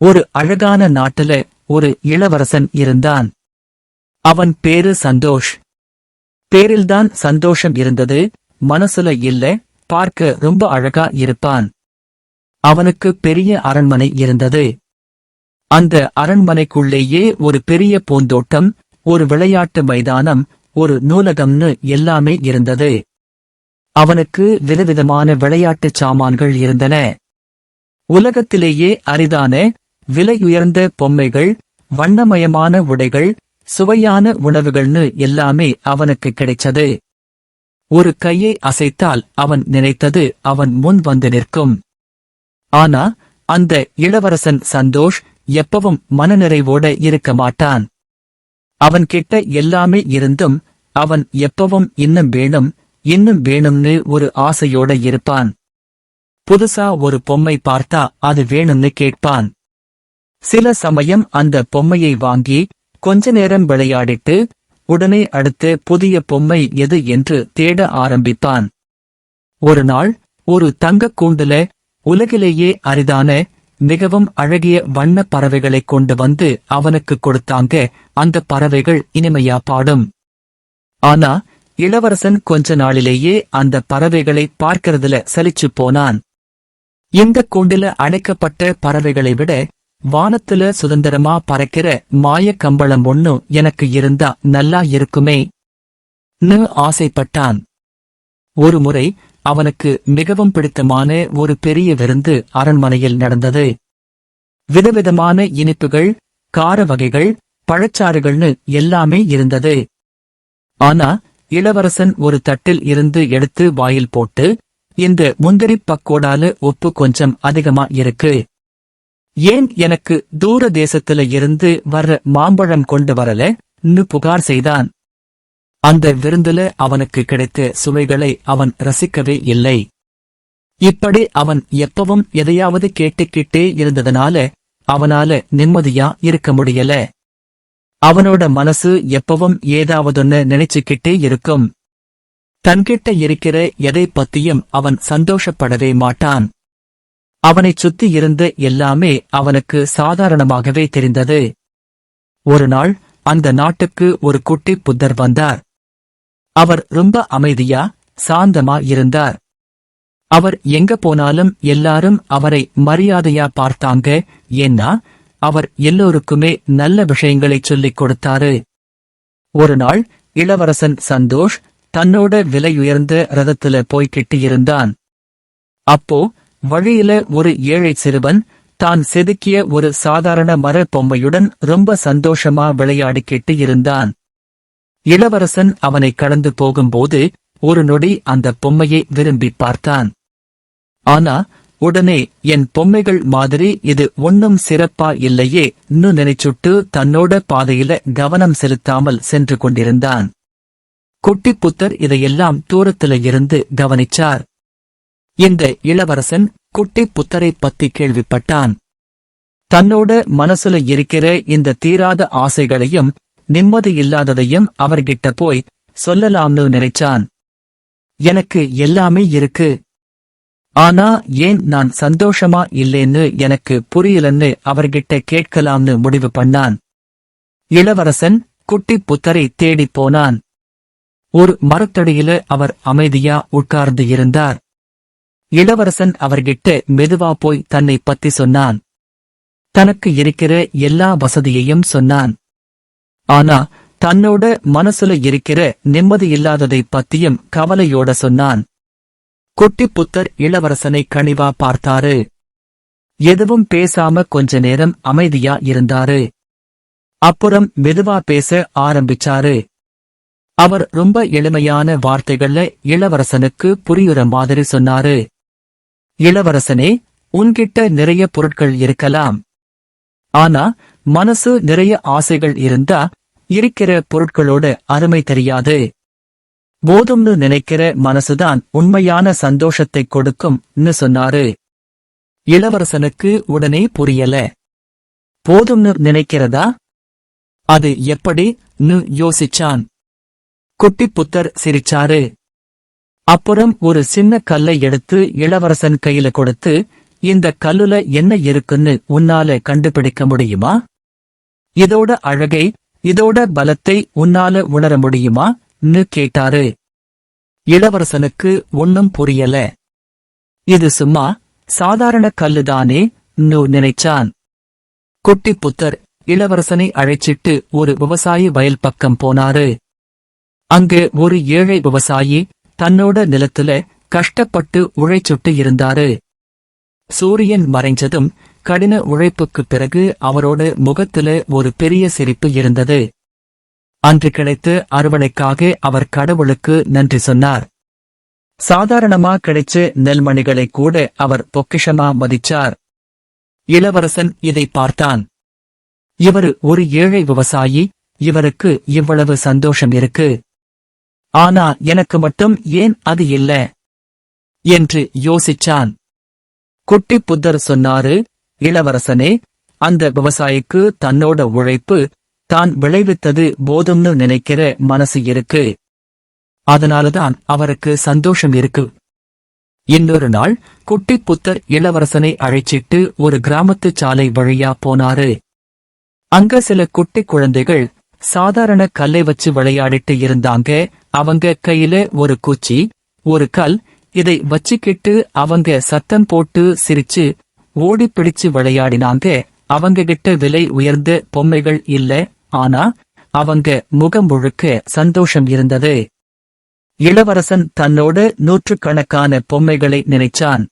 ஒரு அழகான நாட்டுல ஒரு இளவரசன் இருந்தான். அவன் பேரு சந்தோஷ். பேரில்தான் சந்தோஷம் இருந்தது மனசுல இல்ல பார்க்க ரொம்ப அழகா இருப்பான். அவனுக்கு பெரிய அரண்மனை இருந்தது. அந்த அரண்மனைக்குள்ளேயே ஒரு பெரிய பூந்தோட்டம் ஒரு விளையாட்டு மைதானம் ஒரு நூலகம்னு எல்லாமே இருந்தது. அவனுக்கு விதவிதமான விளையாட்டுச் சாமான்கள் இருந்தன. உலகத்திலேயே அரிதான விலையுயர்ந்த பொம்மைகள் வண்ணமயமான உடைகள் சுவையான உணவுகள்னு எல்லாமே அவனுக்கு கிடைச்சது. ஒரு கையை அசைத்தால் அவன் நினைத்தது அவன் முன் வந்து நிற்கும். ஆனா அந்த இளவரசன் சந்தோஷ் எப்பவும் மனநிறைவோட இருக்க மாட்டான். அவன் கிட்ட எல்லாமே இருந்தும் அவன் எப்பவும் இன்னும் வேணும் இன்னும் வேணும்னு ஒரு ஆசையோட இருப்பான். புதுசா ஒரு பொம்மை பார்த்தா அது வேணும்னு கேட்பான். சில சமயம் அந்த பொம்மையை வாங்கி கொஞ்ச நேரம் விளையாடிட்டு உடனே அடுத்து புதிய பொம்மை எது என்று தேட ஆரம்பித்தான். ஒரு நாள் ஒரு தங்கக் கூண்டுல உலகிலேயே அரிதான மிகவும் அழகிய வண்ண பறவைகளைக் கொண்டு வந்து அவனுக்கு கொடுத்தாங்க அந்த பறவைகள் இனிமையா பாடும். ஆனா இளவரசன் கொஞ்ச நாளிலேயே அந்த பறவைகளை பார்க்கறதுல சலிச்சு போனான். இந்த கூண்டில அடைக்கப்பட்ட பறவைகளை விட வானத்துல சுதந்திரமா பறக்கிற மாய கம்பளம் ஒண்ணு எனக்கு இருந்தா நல்லா இருக்குமே. னு ஆசைப்பட்டான். ஒரு முறை அவனுக்கு மிகவும் பிடித்தமான ஒரு பெரிய விருந்து அரண்மனையில் நடந்தது. விதவிதமான இனிப்புகள் கார வகைகள் பழச்சாறுகள்னு எல்லாமே இருந்தது. ஆனா இளவரசன் ஒரு தட்டில் இருந்து எடுத்து வாயில் போட்டு இந்த முந்திரி பக்கோடால உப்பு கொஞ்சம் அதிகமா இருக்கு. ஏன் எனக்கு தூர தேசத்துல இருந்து வர்ற மாம்பழம் கொண்டு வரலன்னு புகார் செய்தான். அந்த விருந்துல அவனுக்கு கிடைத்த சுவைகளை அவன் ரசிக்கவே இல்லை. இப்படி அவன் எப்பவும் எதையாவது கேட்டுக்கிட்டே இருந்ததனால அவனால நிம்மதியா இருக்க முடியல. அவனோட மனசு எப்பவும் ஏதாவதொன்னு நினைச்சுக்கிட்டே இருக்கும். தன்கிட்ட இருக்கிற எதை பத்தியும் அவன் சந்தோஷப்படவே மாட்டான். அவனைச் சுத்தி இருந்த எல்லாமே அவனுக்கு சாதாரணமாகவே தெரிந்தது. ஒரு நாள் அந்த நாட்டுக்கு ஒரு குட்டி புத்தர் வந்தார். அவர் ரொம்ப அமைதியா சாந்தமா இருந்தார். அவர் எங்க போனாலும் எல்லாரும் அவரை மரியாதையா பார்த்தாங்க ஏன்னா அவர் எல்லோருக்குமே நல்ல விஷயங்களைச் சொல்லிக் கொடுத்தாரு. ஒரு நாள் இளவரசன் சந்தோஷ் தன்னோட விலையுயர்ந்த ரதத்துல போய்கிட்டு இருந்தான் அப்போ வழியில ஒரு ஏழை சிறுவன் தான் செதுக்கிய ஒரு சாதாரண மர பொம்மையுடன் ரொம்ப சந்தோஷமா விளையாடிக்கிட்டு இருந்தான். இளவரசன் அவனை கடந்து போகும்போது ஒரு நொடி அந்த பொம்மையை விரும்பி பார்த்தான். ஆனா உடனே என் பொம்மைகள் மாதிரி இது ஒன்னும் சிறப்பா இல்லையே இன்னும் நினைச்சுட்டு தன்னோட பாதையில கவனம் செலுத்தாமல் சென்று கொண்டிருந்தான். குட்டி புத்தர் இதையெல்லாம் தூரத்தில இருந்து கவனிச்சார். இந்த இளவரசன் குட்டி புத்தரை பத்தி கேள்விப்பட்டான். தன்னோட மனசுல இருக்கிற இந்த தீராத ஆசைகளையும் நிம்மதி இல்லாததையும் அவர்கிட்ட போய் சொல்லலாம்னு நினைச்சான். எனக்கு எல்லாமே இருக்கு. ஆனா ஏன் நான் சந்தோஷமா இல்லேன்னு எனக்கு புரியலன்னு அவர்கிட்ட கேட்கலாம்னு முடிவு பண்ணான். இளவரசன் குட்டி புத்தரை தேடிப் போனான். ஒரு மரத்தடியில அவர் அமைதியா உட்கார்ந்து இருந்தார். இளவரசன் அவர்கிட்ட மெதுவா போய் தன்னை பத்தி சொன்னான். தனக்கு இருக்கிற எல்லா வசதியையும் சொன்னான். ஆனா தன்னோட மனசுல இருக்கிற நிம்மதியில்லாததை பத்தியும் கவலையோட சொன்னான். குட்டி புத்தர் இளவரசனை கனிவா பார்த்தாரு. எதுவும் பேசாம கொஞ்ச நேரம் அமைதியா இருந்தாரு. அப்புறம் மெதுவா பேச ஆரம்பிச்சாரு. அவர் ரொம்ப எளிமையான வார்த்தைகள்ல இளவரசனுக்கு புரியுற மாதிரி சொன்னாரு. இளவரசனே உன்கிட்ட நிறைய பொருட்கள் இருக்கலாம். ஆனா மனசு நிறைய ஆசைகள் இருந்தா இருக்கிற பொருட்களோட அருமை தெரியாது. போதும்னு நினைக்கிற மனசுதான் உண்மையான சந்தோஷத்தை கொடுக்கும்னு சொன்னாரு. இளவரசனுக்கு உடனே புரியல. போதும்னு நினைக்கிறதா? அது எப்படி? யோசிச்சான். குட்டி புத்தர் சிரிச்சாரு. அப்புறம் ஒரு சின்ன கல்லை எடுத்து இளவரசன் கையில கொடுத்து இந்த கல்லுல என்ன இருக்குன்னு உன்னால கண்டுபிடிக்க முடியுமா? இதோட அழகை இதோட பலத்தை உன்னால உணர முடியுமான்னு கேட்டாரு. இளவரசனுக்கு ஒன்னும் புரியல. இது சும்மா சாதாரண கல்லுதானே? நூ நினைச்சான். குட்டி புத்தர் இளவரசனை அழைச்சிட்டு ஒரு விவசாயி வயல் பக்கம் போனாரு. அங்கு ஒரு ஏழை விவசாயி தன்னோட நிலத்துல கஷ்டப்பட்டு உழைச்சுட்டு இருந்தாரு. சூரியன் மறைஞ்சதும் கடின உழைப்புக்குப் பிறகு அவரோட முகத்துல ஒரு பெரிய சிரிப்பு இருந்தது. அன்று கிடைத்த அறுவடைக்காக அவர் கடவுளுக்கு நன்றி சொன்னார். சாதாரணமா கிடைச்ச நெல்மணிகளை கூட அவர் பொக்கிஷமா மதிச்சார். இளவரசன் இதை பார்த்தான். இவரு ஒரு ஏழை விவசாயி இவருக்கு இவ்வளவு சந்தோஷம் இருக்கு. ஆனா எனக்கு மட்டும் ஏன் அது இல்ல? என்று யோசிச்சான். குட்டி புத்தர் சொன்னாரு இளவரசனே அந்த விவசாயிக்கு தன்னோட உழைப்பு தான் விளைவித்தது போதும்னு நினைக்கிற மனசு இருக்கு. அதனாலதான் அவருக்கு சந்தோஷம் இருக்கு. இன்னொரு நாள் குட்டி புத்தர் இளவரசனை அழைச்சிட்டு ஒரு கிராமத்து சாலை வழியா போனாரு. அங்க சில குட்டி குழந்தைகள் சாதாரண கல்லை வச்சு விளையாடிட்டு இருந்தாங்க அவங்க கையில ஒரு குச்சி ஒரு கல் இதை வச்சுக்கிட்டு அவங்க சத்தம் போட்டு சிரிச்சு ஓடி பிடிச்சு விளையாடினாங்க. அவங்க கிட்ட விலை உயர்ந்த பொம்மைகள் இல்ல ஆனா அவங்க முகம் முழுக்க சந்தோஷம் இருந்தது. இளவரசன் தன்னோட நூற்றுக்கணக்கான பொம்மைகளை நினைச்சான்.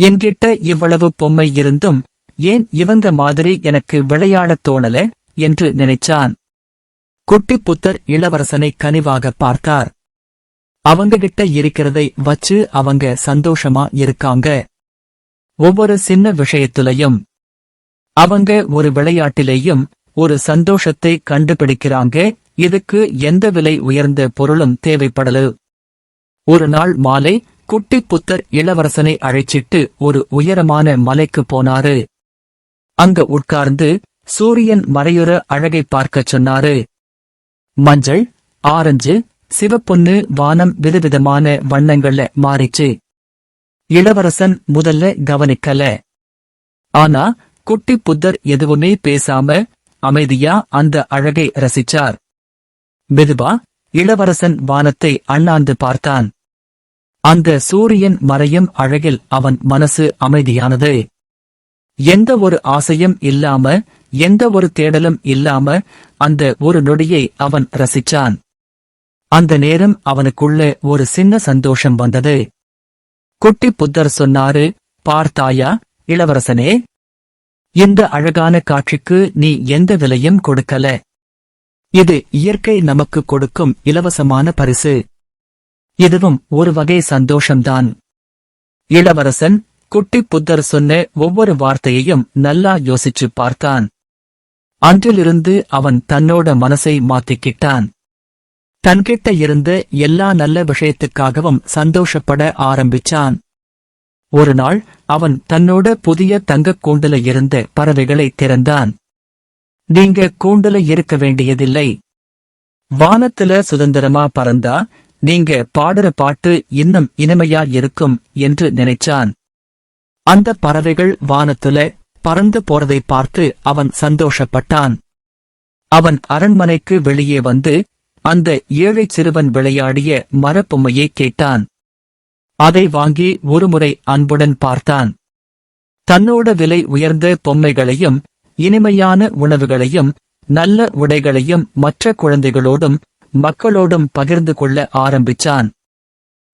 என்கிட்ட இவ்வளவு பொம்மை இருந்தும் ஏன் இவங்க மாதிரி எனக்கு விளையாடத் தோணல? என்று நினைச்சான். குட்டி புத்தர் இளவரசனை கனிவாக பார்த்தார். அவங்க கிட்ட இருக்கிறதை வச்சு அவங்க சந்தோஷமா இருக்காங்க. ஒவ்வொரு சின்ன விஷயத்திலையும் அவங்க ஒரு விளையாட்டிலேயும் ஒரு சந்தோஷத்தை கண்டுபிடிக்கிறாங்க. இதுக்கு எந்த விலை உயர்ந்த பொருளும் தேவைப்படலு. ஒரு நாள் மாலை குட்டி புத்தர் இளவரசனை அழைச்சிட்டு ஒரு உயரமான மலைக்கு போனாரு. அங்க உட்கார்ந்து சூரியன் மறையுற அழகை பார்க்கச் சொன்னாரு. மஞ்சள் ஆரஞ்சு சிவப்பொன்னு வானம் விதவிதமான வண்ணங்கள்ல மாறிச்சு. இளவரசன் முதல்ல கவனிக்கல. ஆனா குட்டி புத்தர் எதுவுமே பேசாம அமைதியா அந்த அழகை ரசிச்சார். மெதுவா இளவரசன் வானத்தை அண்ணாந்து பார்த்தான். அந்த சூரியன் மறையும் அழகில் அவன் மனசு அமைதியானது. எந்த ஒரு ஆசையும் இல்லாம எந்த ஒரு தேடலும் இல்லாம அந்த ஒரு நொடியை அவன் ரசிச்சான். அந்த நேரம் அவனுக்குள்ள ஒரு சின்ன சந்தோஷம் வந்தது. குட்டி புத்தர் சொன்னாரு பார்த்தாயா இளவரசனே? இந்த அழகான காட்சிக்கு நீ எந்த விலையும் கொடுக்கல. இது இயற்கை நமக்கு கொடுக்கும் இலவசமான பரிசு. இதுவும் ஒரு வகை சந்தோஷம்தான். இளவரசன் குட்டி புத்தர் சொன்ன ஒவ்வொரு வார்த்தையையும் நல்லா யோசிச்சு பார்த்தான். அன்றிலிருந்து அவன் தன்னோட மனசை மாத்திக்கிட்டான் தன்கிட்ட இருந்த எல்லா நல்ல விஷயத்துக்காகவும் சந்தோஷப்பட ஆரம்பிச்சான். ஒரு நாள் அவன் தன்னோட புதிய தங்கக் கூண்டுல இருந்த பறவைகளை திறந்தான். நீங்க கூண்டுல இருக்க வேண்டியதில்லை. வானத்துல சுதந்திரமா பறந்தா நீங்க பாடுற பாட்டு இன்னும் இனிமையா இருக்கும் என்று நினைச்சான். அந்த பறவைகள் வானத்துல பறந்து போறதை பார்த்து அவன் சந்தோஷப்பட்டான். அவன் அரண்மனைக்கு வெளியே வந்து அந்த ஏழை சிறுவன் விளையாடிய மரப்பொம்மையை கேட்டான். அதை வாங்கி ஒருமுறை அன்புடன் பார்த்தான். தன்னோட விலை உயர்ந்த பொம்மைகளையும் இனிமையான உணவுகளையும் நல்ல உடைகளையும் மற்ற குழந்தைகளோடும் மக்களோடும் பகிர்ந்து கொள்ள ஆரம்பிச்சான்.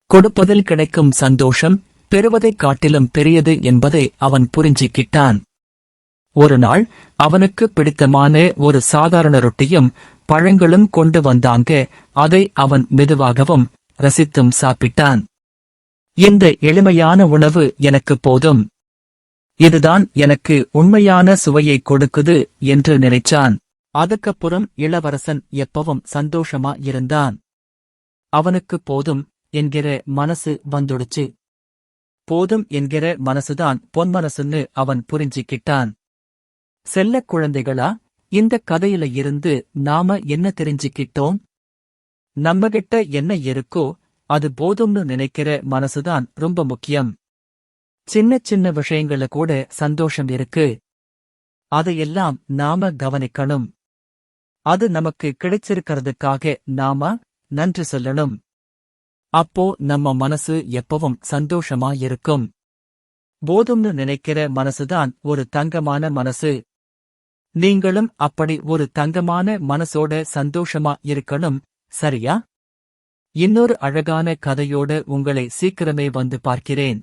கொடுப்பதில் கிடைக்கும் சந்தோஷம் பெறுவதைக் காட்டிலும் பெரியது என்பதை அவன் புரிஞ்சிக்கிட்டான். ஒரு நாள் அவனுக்கு பிடித்தமான ஒரு சாதாரண ரொட்டியும் பழங்களும் கொண்டு வந்தாங்க. அதை அவன் மெதுவாகவும் ரசித்தும் சாப்பிட்டான். இந்த எளிமையான உணவு எனக்கு போதும். இதுதான் எனக்கு உண்மையான சுவையை கொடுக்குது என்று நினைச்சான். அதுக்கப்புறம் இளவரசன் எப்பவும் சந்தோஷமா இருந்தான். அவனுக்கு போதும் என்கிற மனசு வந்துடுச்சு. போதும் என்கிற மனசுதான் பொன்மனசுன்னு அவன் புரிஞ்சிக்கிட்டான். செல்ல குழந்தைகளா இந்த கதையில இருந்து நாம என்ன தெரிஞ்சுக்கிட்டோம்? நம்மகிட்ட என்ன இருக்கோ அது போதும்னு நினைக்கிற மனசுதான் ரொம்ப முக்கியம். சின்ன சின்ன விஷயங்கள கூட சந்தோஷம் இருக்கு. அதையெல்லாம் நாம கவனிக்கணும். அது நமக்கு கிடைச்சிருக்கிறதுக்காக நாம நன்றி சொல்லணும். அப்போ நம்ம மனசு எப்பவும் சந்தோஷமா இருக்கும். போதும்னு நினைக்கிற மனசுதான் ஒரு தங்கமான மனசு. நீங்களும் அப்படி ஒரு தங்கமான மனசோட சந்தோஷமா இருக்கணும் சரியா? இன்னொரு அழகான கதையோட உங்களை சீக்கிரமே வந்து பார்க்கிறேன்.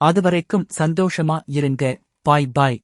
அதுவரைக்கும் சந்தோஷமா இருங்க. பாய் பாய்.